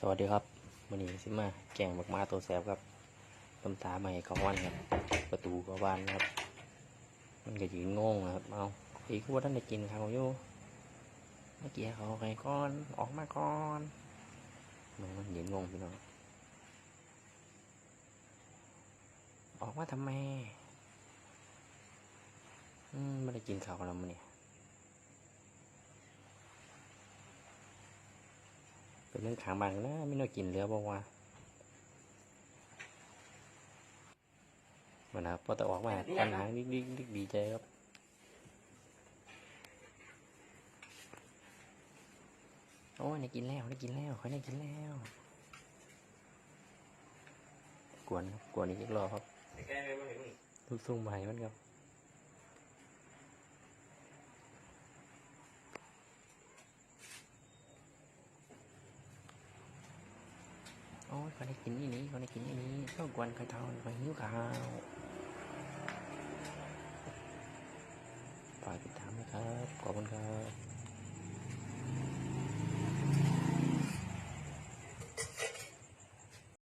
สวัสดีครับวันนี้ซิมาแกงบักมาตัวแสบครับตำตาใหม่เขาวันครับ ประตูก็บ้านนะครับ มันก็ยืนงงนะครับ เอาอีกว่าท่านได้กินเขาอยู่เมื่อกี้เขาใครก้อนออกมาก่อนมันมันยืนงงพี่น้องออกมาทำไมอืมไม่ได้กินข้าวแล้วมันเนี่ย เป็นเรื่องขางบางนะไม่น่ากินเหลือบอกว่ามันนะครับพอแต่ออกมาปัญหาดิ๊กดิ๊กดิ๊กดีใจครับโอ้ยได้กินแล้วได้กินแล้วค่อยได้กินแล้ว กวนครับกวนอีกรอบครับลูกซุ่มใหม่มันครับ อ้ยเขาได้กินนี่นี้เขาได้กินนี่นี้ก็กวนเขาเท่าไปหิ้วข้าวฝากติดตามนะครับ ขอบคุณครับ